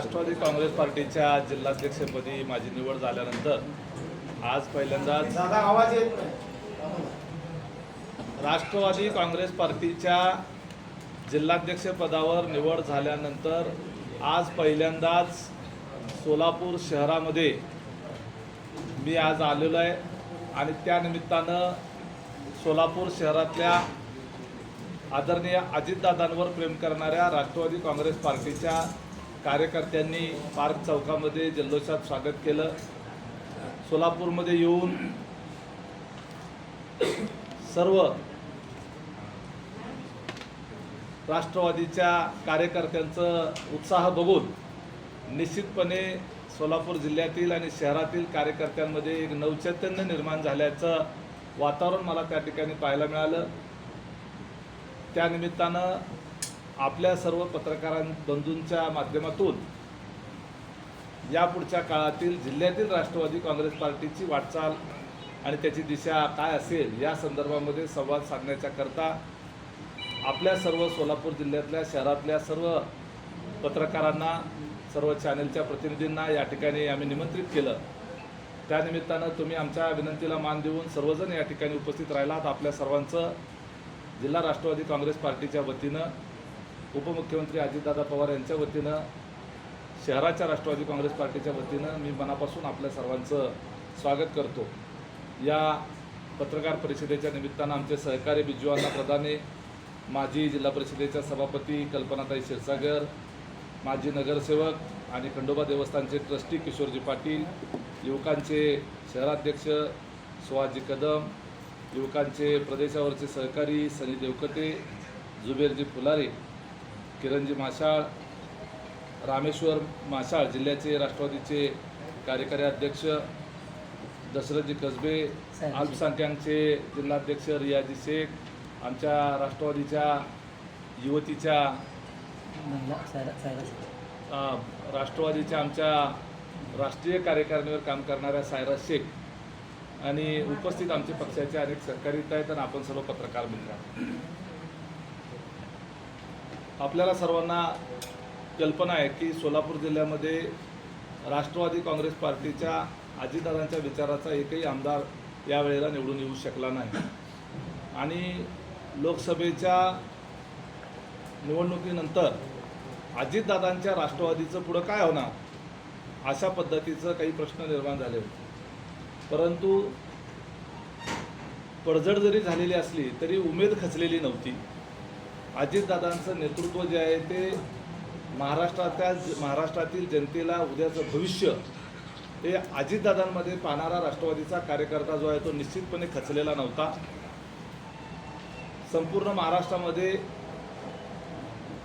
राष्ट्रवादी काँग्रेस पार्टीच्या जिल्हाध्यक्षपदी माझी निवड झाल्यानंतर आज पहिल्यांदाच राष्ट्रवादी काँग्रेस पार्टीच्या जिल्हाध्यक्षपदावर निवड झाल्यानंतर आज पहिल्यांदाच सोलापूर शहरामध्ये मी आज आलेलो आहे आणि त्यानिमित्तानं सोलापूर शहरातल्या आदरणीय अजितदादांवर प्रेम करणाऱ्या राष्ट्रवादी काँग्रेस पार्टीच्या कार्यकर्त्यांनी पार्क चौकामध्ये जल्लोषात स्वागत केलं. सोलापूरमध्ये येऊन सर्व राष्ट्रवादीच्या कार्यकर्त्यांचं उत्साह बघून निश्चितपणे सोलापूर जिल्ह्यातील आणि शहरातील कार्यकर्त्यांमध्ये एक नवचैतन्य निर्माण झाल्याचं वातावरण मला त्या ठिकाणी पाहायला मिळालं. त्यानिमित्तानं आपल्या सर्व पत्रकारां बंधूंच्या माध्यमातून यापुढच्या काळातील जिल्ह्यातील राष्ट्रवादी काँग्रेस पार्टीची वाटचाल आणि त्याची दिशा काय असेल या संदर्भामध्ये संवाद साधण्याच्या करता आपल्या सर्व सोलापूर जिल्ह्यातल्या शहरातल्या सर्व पत्रकारांना सर्व चॅनलच्या प्रतिनिधींना या ठिकाणी आम्ही निमंत्रित केलं. त्यानिमित्तानं तुम्ही आमच्या विनंतीला मान देऊन सर्वजण या ठिकाणी उपस्थित राहिलात. आपल्या सर्वांचं जिल्हा राष्ट्रवादी काँग्रेस पार्टीच्या वतीनं उपमुख्यमंत्री अजितदादा पवार यांच्या वतीनं शहराच्या राष्ट्रवादी काँग्रेस पार्टीच्या वतीनं मी मनापासून आपल्या सर्वांचं स्वागत करतो. या पत्रकार परिषदेच्या निमित्तानं आमचे सहकारी बिजू प्रधाने माजी जिल्हा परिषदेच्या सभापती कल्पनाताई क्षीरसागर माजी नगरसेवक आणि खंडोबा देवस्थानचे ट्रस्टी किशोरजी पाटील युवकांचे शहराध्यक्ष सुहाजी कदम युवकांचे प्रदेशावरचे सहकारी सनी देवकते जुबेरजी फुलारे किरणजी माशाळ रामेश्वर माशाळ जिल्ह्याचे राष्ट्रवादीचे कार्यकारी अध्यक्ष दशरथजी कसबे अल्पसंख्याकचे जिल्हाध्यक्ष रियाजी शेख आमच्या राष्ट्रवादीच्या युवतीच्या राष्ट्रवादीच्या आमच्या राष्ट्रीय कार्यकारिणीवर काम करणाऱ्या सायरा शेख आणि उपस्थित आमचे पक्षाचे अनेक सहकारी आहेत आणि आपण सर्व पत्रकार मित्र. आपल्याला सर्वांना कल्पना आहे की सोलापूर जिल्ह्यामध्ये राष्ट्रवादी काँग्रेस पार्टीच्या आजीदारांच्या विचाराचा एकही आमदार यावेळेला निवडून येऊ शकला नाही. आणि लोकसभेच्या निवडणुकीनंतर अजितदादांच्या राष्ट्रवादीचं पुढं काय होणार अशा पद्धतीचं काही प्रश्न निर्माण झाले होते. परंतु पडझड जरी झालेली असली तरी उमेद खचलेली नव्हती. अजितदादांचं नेतृत्व जे आहे ते महाराष्ट्राच्या महाराष्ट्रातील जनतेला उद्याचं भविष्य हे अजितदादांमध्ये पाहणारा राष्ट्रवादीचा कार्यकर्ता जो आहे तो निश्चितपणे खचलेला नव्हता. संपूर्ण महाराष्ट्रामध्ये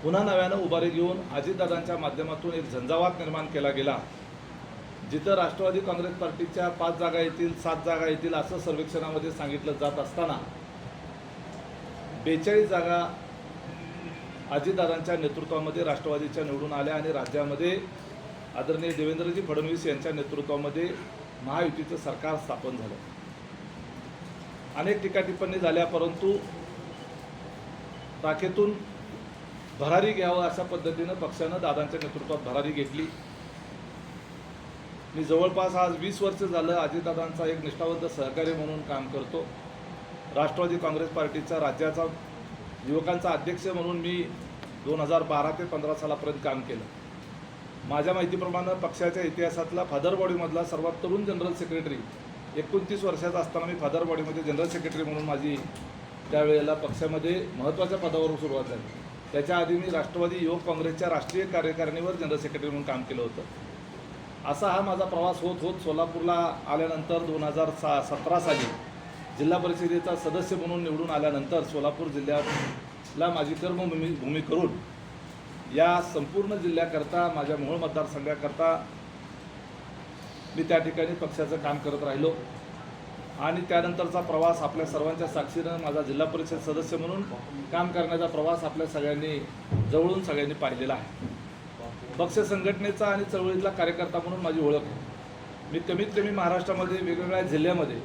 पुन्हा नव्यानं उभारी घेऊन अजितदादांच्या माध्यमातून एक झंझावात निर्माण केला गेला. जिथं राष्ट्रवादी काँग्रेस पार्टीच्या पाच जागा येतील सात जागा येतील असं सर्वेक्षणामध्ये सांगितलं जात असताना बेचाळीस जागा अजितदादांच्या नेतृत्वामध्ये राष्ट्रवादीच्या निवडून आल्या आणि राज्यामध्ये आदरणीय देवेंद्रजी फडणवीस यांच्या नेतृत्वामध्ये महायुतीचं सरकार स्थापन झालं. अनेक टीका टिप्पणी झाल्या परंतु राखेतून भरारी घ्यावं अशा पद्धतीनं पक्षानं दादांच्या नेतृत्वात भरारी घेतली. मी जवळपास आज वीस वर्ष झालं अजितदादांचा एक निष्ठावंत सहकारी म्हणून काम करतो. राष्ट्रवादी काँग्रेस पार्टीचा राज्याचा युवकांचा अध्यक्ष म्हणून मी दोन हजार बारा ते पंधरा सालापर्यंत काम केलं. माझ्या माहितीप्रमाणे पक्षाच्या इतिहासातला फादर बॉडीमधला सर्वात तरुण जनरल सेक्रेटरी एकोणतीस वर्षाचा असताना मी फादर बॉडीमध्ये जनरल सेक्रेटरी म्हणून माझी त्यावेळेला पक्षामध्ये महत्त्वाच्या पदावर सुरुवात झाली. त्याच्या आधी मी राष्ट्रवादी युवक काँग्रेसच्या राष्ट्रीय कार्यकारिणीवर जनरल सेक्रेटरी म्हणून काम केलं होतं. असा हा माझा प्रवास होत होत सोलापूरला आल्यानंतर दोन हजार सा सतरा साली जिल्हा परिषदेचा सदस्य म्हणून निवडून आल्यानंतर सोलापूर जिल्ह्यात ला माझी कर्मभूमी भूमी करून या संपूर्ण जिल्ह्याकरता माझ्या मूळ मतदारसंघाकरता मी त्या ठिकाणी पक्षाचं काम करत राहिलो. आणि त्यानंतरचा प्रवास आपल्या सर्वांच्या साक्षीनं माझा जिल्हा परिषद सदस्य म्हणून काम करण्याचा प्रवास आपल्या सगळ्यांनी जवळून सगळ्यांनी पाहिलेला आहे. पक्ष संघटनेचा आणि चळवळीतला कार्यकर्ता म्हणून माझी ओळख आहे. मी कमीत कमी महाराष्ट्रामध्ये वेगवेगळ्या जिल्ह्यामध्ये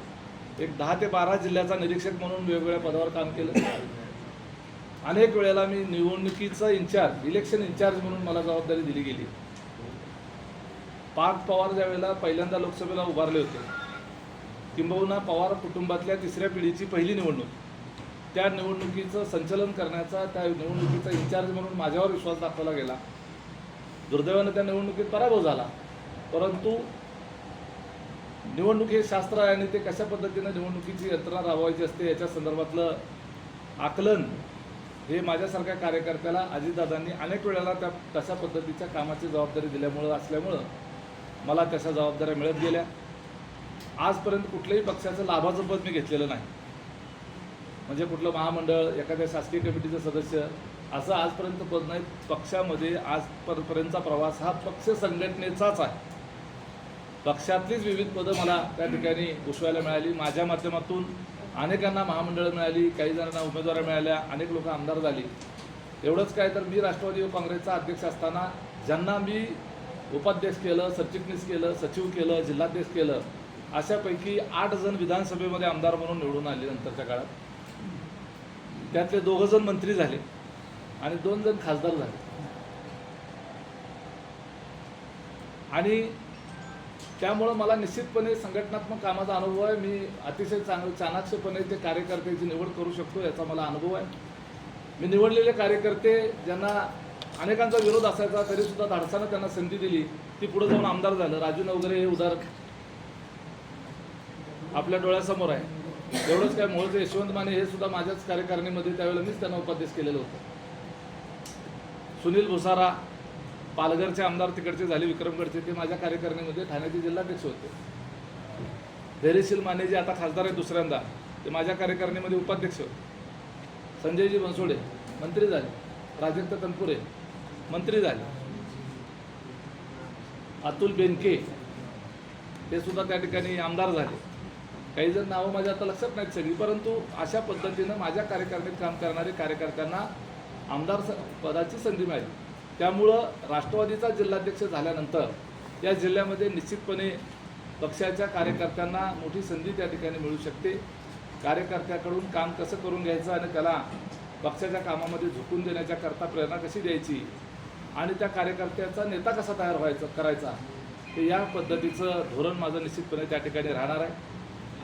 एक दहा ते बारा जिल्ह्याचा निरीक्षक म्हणून वेगवेगळ्या पदावर काम केलं. अनेक वेळेला मी निवडणुकीचं इन्चार्ज इलेक्शन इन्चार्ज म्हणून मला जबाबदारी दिली गेली. पार्थ पवार ज्या वेळेला पहिल्यांदा लोकसभेला उभारले होते किंबहुना पवार कुटुंबातल्या तिसऱ्या पिढीची पहिली निवडणूक. त्या निवडणुकीचं संचलन करण्याचा त्या निवडणुकीचा इन्चार्ज म्हणून माझ्यावर विश्वास दाखवला गेला. दुर्दैवानं त्या निवडणुकीत पराभव झाला. परंतु निवडणूक हे शास्त्र आहे आणि ते कशा पद्धतीनं निवडणुकीची यंत्रणा राबवायची असते याच्या संदर्भातलं आकलन हे माझ्यासारख्या कार्यकर्त्याला अजितदादांनी अनेक वेळेला त्या तशा पद्धतीच्या कामाची जबाबदारी दिल्यामुळं असल्यामुळं मला तशा जबाबदाऱ्या मिळत गेल्या. आजपर्यंत कुठल्याही पक्षाचं लाभाचं पद मी घेतलेलं नाही. म्हणजे कुठलं महामंडळ एखाद्या शासकीय कमिटीचं सदस्य असं आजपर्यंत पद नाही. पक्षामध्ये आजपर्यंतचा प्रवास हा पक्ष संघटनेचाच आहे. पक्षातलीच विविध पदं मला त्या ठिकाणी घुसवायला मिळाली. माझ्या माध्यमातून अनेकांना महामंडळं मिळाली काही जणांना उमेदवारी मिळाल्या अनेक लोक आमदार झाली. एवढंच काय तर मी राष्ट्रवादी काँग्रेसचा अध्यक्ष असताना ज्यांना मी उपाध्यक्ष केलं सरचिटणीस केलं सचिव केलं जिल्हाध्यक्ष केलं अशापैकी आठ जण विधानसभेमध्ये आमदार म्हणून निवडून आले नंतरच्या काळात. त्यातले दोघं जण मंत्री झाले आणि दोन जण खासदार झाले. आणि त्यामुळं मला निश्चितपणे संघटनात्मक कामाचा अनुभव आहे. मी अतिशय चांगलं चाणाक्षपणे ते कार्यकर्त्याची निवड करू शकतो याचा मला अनुभव आहे. मी निवडलेले कार्यकर्ते ज्यांना अनेकांचा विरोध असायचा तरीसुद्धा धाडसानं त्यांना संधी दिली. ती पुढे जाऊन आमदार झालं. राजू वगैरे हे उदाहरण आपल्या डोळ्यासमोर आहे. एवढंच काय मूळचे यशवंत माने हे सुद्धा माझ्याच कार्यकारिणीमध्ये त्यावेळेला मीच त्यांना उपाध्यक्ष केलेलं होतं. सुनील भुसारा पालघरचे आमदार तिकडचे झाले विक्रमगडचे ते माझ्या कार्यकारिणीमध्ये ठाण्याचे जिल्हाध्यक्ष होते. धैर्यशील माने जे आता खासदार आहेत दुसऱ्यांदा ते माझ्या कार्यकारिणीमध्ये उपाध्यक्ष. होते संजयजी बनसोडे मंत्री झाले. प्राजक्त तनपुरे मंत्री झाले. अतुल बेनके ते सुद्धा त्या ठिकाणी आमदार झाले. काही जण नावं माझ्या आता लक्षात नाहीत सगळी परंतु अशा पद्धतीनं माझ्या कार्यकारिणीत काम करणारे कार्यकर्त्यांना आमदार स- पदाची संधी मिळाली. त्यामुळं राष्ट्रवादीचा जिल्हाध्यक्ष झाल्यानंतर या जिल्ह्यामध्ये निश्चितपणे पक्षाच्या कार्यकर्त्यांना मोठी संधी त्या ठिकाणी मिळू शकते. कार्यकर्त्याकडून काम कसं करून घ्यायचं आणि त्याला पक्षाच्या कामामध्ये झुकून देण्याच्याकरता प्रेरणा कशी द्यायची आणि त्या कार्यकर्त्याचा नेता कसा तयार व्हायचा करायचा हे या पद्धतीचं धोरण माझं निश्चितपणे त्या ठिकाणी राहणार आहे.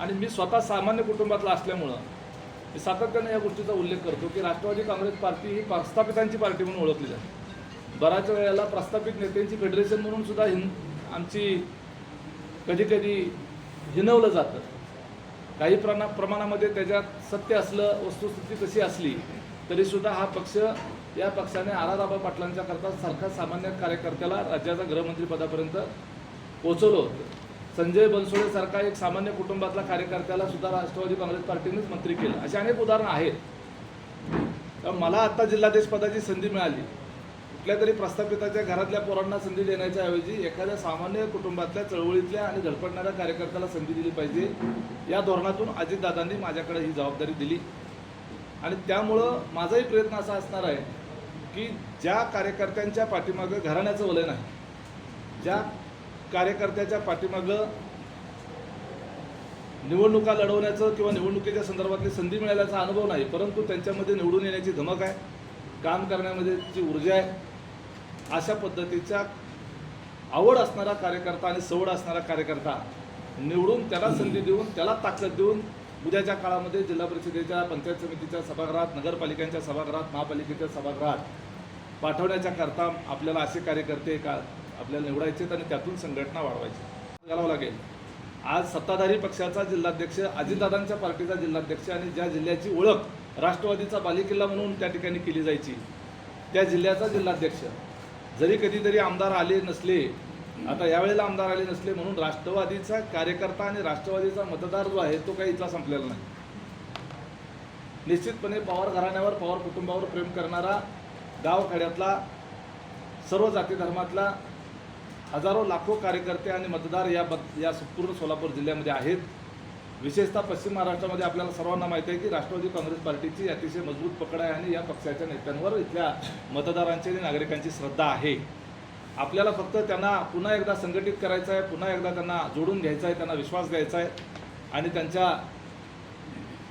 आणि मी स्वतः सामान्य कुटुंबातला असल्यामुळं मी सातत्याने या गोष्टीचा उल्लेख करतो की राष्ट्रवादी काँग्रेस पार्टी ही प्रस्थापितांची पार्टी म्हणून ओळखली जाते. बऱ्याच वेळेला प्रस्थापित नेत्यांची फेडरेशन म्हणून सुद्धा हिन आमची कधी कधी हिनवलं जातं. काही प्रणा प्रमाणामध्ये त्याच्यात सत्य असलं वस्तुस्थिती तशी असली तरीसुद्धा हा पक्ष या पक्षाने आराराबा पाटलांच्या करता सारखा सामान्य कार्यकर्त्याला राज्याच्या गृहमंत्रीपदापर्यंत पोचवलं होतं. संजय बनसोडे सारखा एक सामान्य कुटुंबातला कार्यकर्त्याला सुद्धा राष्ट्रवादी काँग्रेस पार्टीनेच मंत्री केलं. अशी अनेक उदाहरणं आहेत. मला आत्ता जिल्हाध्यक्ष पदाची संधी मिळाली. कुठल्या तरी प्रस्थापिताच्या घरातल्या पोरांना संधी देण्याच्या ऐवजी एखाद्या सामान्य कुटुंबातल्या चळवळीतल्या आणि धडपडणाऱ्या कार्यकर्त्याला संधी दिली पाहिजे या धोरणातून अजितदादांनी माझ्याकडे ही जबाबदारी दिली. आणि त्यामुळं माझाही प्रयत्न असा असणार आहे की ज्या कार्यकर्त्यांच्या पाठीमागं घराण्याचं वलय नाही ज्या कार्यकर्त्याच्या पाठीमागं निवडणुका लढवण्याचं किंवा निवडणुकीच्या संदर्भातली संधी मिळाल्याचा अनुभव नाही परंतु त्यांच्यामध्ये निवडून येण्याची धमक आहे. काम करण्यामध्ये जी ऊर्जा आहे अशा पद्धतीच्या आवड असणारा कार्यकर्ता आणि सवड असणारा कार्यकर्ता निवडून त्याला संधी देऊन त्याला ताकद देऊन उद्याच्या काळामध्ये जिल्हा परिषदेच्या पंचायत समितीच्या सभागृहात नगरपालिकांच्या सभागृहात महापालिकेच्या सभागृहात पाठवण्याच्या करता आपल्याला असे कार्यकर्ते का आपल्याला निवडायचे आणि त्यातून संघटना वाढवायची. घालावं लागेल. आज सत्ताधारी पक्षाचा जिल्हाध्यक्ष अजितदादांच्या पार्टीचा जिल्हाध्यक्ष आणि ज्या जिल्ह्याची ओळख राष्ट्रवादीचा बालेकिल्ला म्हणून त्या ठिकाणी केली जायची. त्या जिल्ह्याचा जिल्हाध्यक्ष. जरी कधीतरी आमदार आले नसले आता यावेळेला आमदार आले नसले म्हणून राष्ट्रवादीचा कार्यकर्ता आणि राष्ट्रवादीचा मतदार जो आहे तो काही इथला संपलेला नाही. निश्चितपणे पवार घराण्यावर पवार कुटुंबावर प्रेम करणारा गावखेड्यातला सर्व जाती धर्मातला हजारो लाखो कार्यकर्ते आणि मतदार या बद या पूर्ण सोलापूर जिल्ह्यामध्ये आहेत. विशेषतः पश्चिम महाराष्ट्रामध्ये आपल्याला सर्वांना माहिती आहे की राष्ट्रवादी काँग्रेस पार्टीची अतिशय मजबूत पकड आहे आणि या पक्षाच्या नेत्यांवर इथल्या मतदारांची आणि नागरिकांची श्रद्धा आहे. आपल्याला फक्त त्यांना पुन्हा एकदा संघटित करायचं आहे पुन्हा एकदा त्यांना जोडून घ्यायचं आहे त्यांना विश्वास द्यायचा आहे आणि त्यांच्या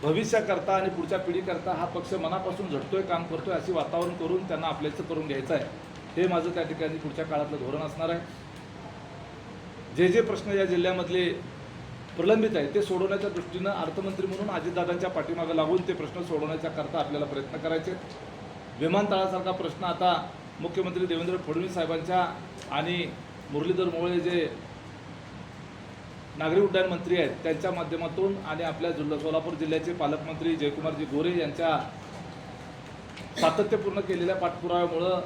भविष्याकरता आणि पुढच्या पिढीकरता हा पक्ष मनापासून झटतोय काम करतोय अशी वातावरण करून त्यांना आपल्याचं करून घ्यायचं आहे. हे माझं त्या ठिकाणी पुढच्या काळातलं धोरण असणार आहे. जे जे प्रश्न या जिल्ह्यामधले प्रलंबित आहे. ते सोडवण्याच्या दृष्टीनं अर्थमंत्री म्हणून अजितदादांच्या पाठीमागं लागून ते प्रश्न सोडवण्याच्या करता आपल्याला प्रयत्न करायचे. विमानतळासारखा प्रश्न आता मुख्यमंत्री देवेंद्र फडणवीस साहेबांच्या आणि मुरलीधर मोहोळे जे नागरी उड्डाण मंत्री आहेत त्यांच्या माध्यमातून आणि आपल्या जिल्हा सोलापूर जिल्ह्याचे पालकमंत्री जयकुमारजी गोरे यांच्या सातत्यपूर्ण केलेल्या पाठपुराव्यामुळं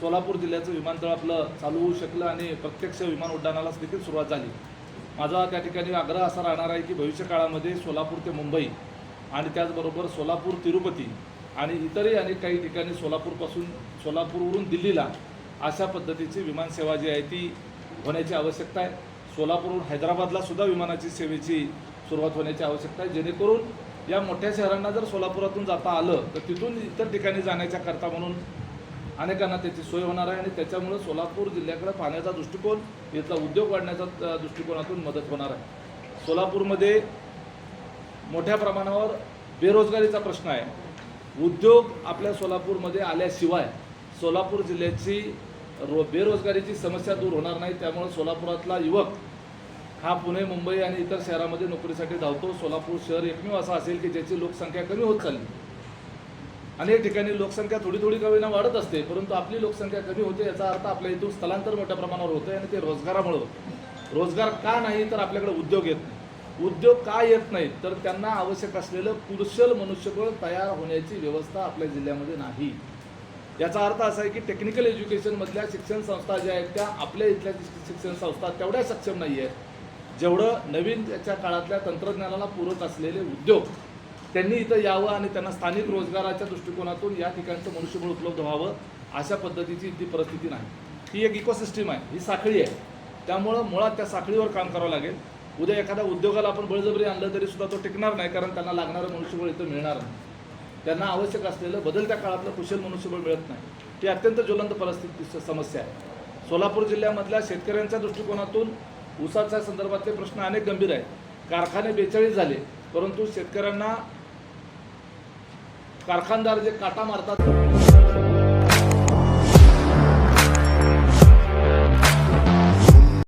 सोलापूर जिल्ह्याचं विमानतळ आपलं चालू होऊ शकलं आणि प्रत्यक्ष विमान उड्डाणालाच देखील सुरुवात झाली. माझा त्या ठिकाणी आग्रह असा राहणार आहे की भविष्य काळामध्ये सोलापूर ते मुंबई आणि त्याचबरोबर सोलापूर तिरुपती आणि इतरही अनेक काही ठिकाणी सोलापूरपासून सोलापूरवरून दिल्लीला अशा पद्धतीची विमानसेवा जी आहे ती होण्याची आवश्यकता आहे. सोलापूरहून हैदराबादला सुद्धा विमानाची सेवेची सुरुवात होण्याची आवश्यकता आहे. जेणेकरून या मोठ्या शहरांना जर सोलापुरातून जाता आलं तर तिथून इतर ठिकाणी जाण्याच्या करता म्हणून अनेकांना त्याची सोय होणार आहे आणि त्याच्यामुळं सोलापूर जिल्ह्याकडे पाण्याचा दृष्टिकोन इथला उद्योग वाढण्याचा दृष्टिकोनातून मदत होणार आहे. सोलापूरमध्ये मोठ्या प्रमाणावर बेरोजगारीचा प्रश्न आहे. उद्योग आपल्या सोलापूरमध्ये आल्याशिवाय सोलापूर जिल्ह्याची रो बेरोजगारीची समस्या दूर होणार नाही. त्यामुळे सोलापुरातला युवक हा पुणे मुंबई आणि इतर शहरामध्ये नोकरीसाठी धावतो. सोलापूर शहर एकमेव असं असेल की ज्याची लोकसंख्या कमी होत चालली. अनेक ठिकाणी लोकसंख्या थोडी थोडी का वाढत असते परंतु आपली लोकसंख्या कमी होते याचा अर्थ आपल्या इथून स्थलांतर मोठ्या प्रमाणावर होतं आणि ते रोजगारामुळं होतं. रोजगार का नाही तर आपल्याकडे उद्योग येत नाही. उद्योग का येत नाहीत तर त्यांना आवश्यक असलेलं कुशल मनुष्यबळ तयार होण्याची व्यवस्था आपल्या जिल्ह्यामध्ये नाही. याचा अर्थ असा आहे की टेक्निकल एज्युकेशनमधल्या शिक्षण संस्था ज्या आहेत त्या आपल्या इथल्या शिक्षण संस्था तेवढ्या सक्षम नाही आहेत जेवढं नवीन याच्या काळातल्या तंत्रज्ञानाला पूरक असलेले उद्योग. त्यांनी इथं यावं आणि त्यांना स्थानिक रोजगाराच्या दृष्टिकोनातून या ठिकाणचं मनुष्यबळ उपलब्ध व्हावं अशा पद्धतीची ती परिस्थिती नाही. ही एक इकोसिस्टीम आहे ही साखळी आहे. त्यामुळं मुळात त्या साखळीवर काम करावं लागेल. उद्या एखाद्या उद्योगाला आपण बळजबरी आणलं तरी सुद्धा तो टिकणार नाही कारण त्यांना लागणारं मनुष्यबळ इथं मिळणार नाही. त्यांना आवश्यक असलेलं बदलत्या काळातलं कुशल मनुष्यबळ मिळत नाही. ही अत्यंत ज्वलंत परिस्थिती समस्या आहे. सोलापूर जिल्ह्यामधल्या शेतकऱ्यांच्या दृष्टिकोनातून ऊसाच्या संदर्भातले प्रश्न अनेक गंभीर आहेत. कारखाने बेचाळीस झाले परंतु शेतकऱ्यांना कारखानदार जे काटा मारतात.